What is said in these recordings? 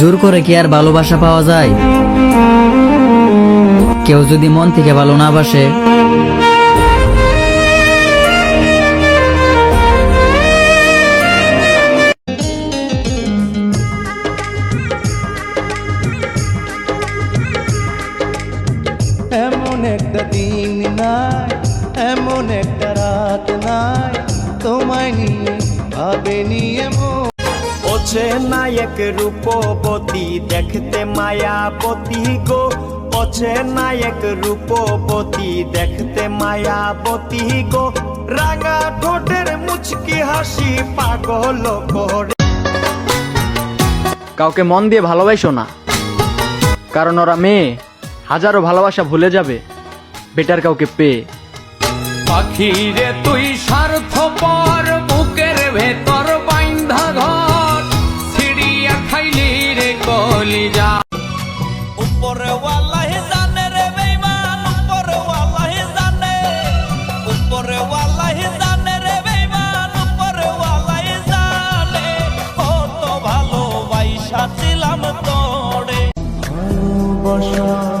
জোর করে কি আর ভালোবাসা পাওয়া যায়? কেউ যদি মন থেকে ভালো না বাসে। এমন একটা এমন একটা রাত নাই, তোমায় নিয়ে ভাবে নিয়ে ওছে নায়ক রূপবতী দেখতে মায়াবতী গো। ওছে নায়ক রূপবতী দেখতে মায়াবতী গো। রাঙা ঠোঁটের মুচকি হাসি পাগল করে। কাউকে মন দিয়ে ভালোবাসো না কারণ ওরা মেয়ে। হাজারো ভালোবাসা ভুলে যাবে বেটার কাউকে পেয়ে। পাখিরে তুই স্বার্থপর কলিজা উপরে ওয়াল্লাহি জানে রে উপরে ওয়াল্লাহি জানে। উপরে ওয়াল্লাহি জানে রে উপরে ওয়াল্লাহি জানে। কত ভালোবাসা ছিলাম তোরে। ভালোবাসা।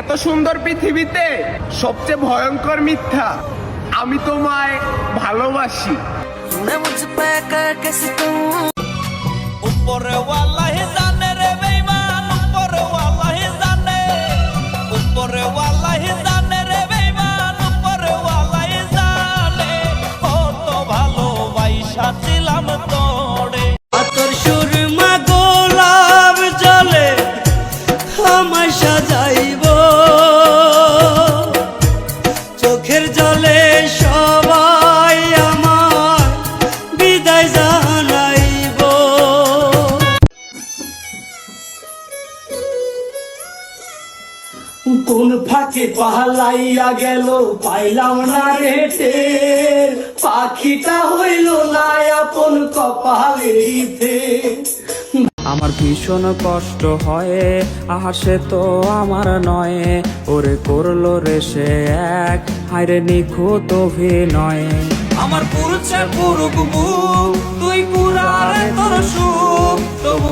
এত সুন্দর পৃথিবীতে সবচেয়ে ভয়ঙ্কর মিথ্যা আমি তোমায় ভালোবাসি। উপরে কোন ফাঁকে পাহালাইয়া গেল? পাইলাম না রেটে পাখিটা হইল না আপন কপালিতে আমার ভীষণ কষ্ট হয় আহা সে তো আমার নয়। ওরে করল রে সে এক হায়রে নিখুঁত অভিনয়। আমার পুরুষে পুরুক বুক তুই পুরারে তোর সুখ তবু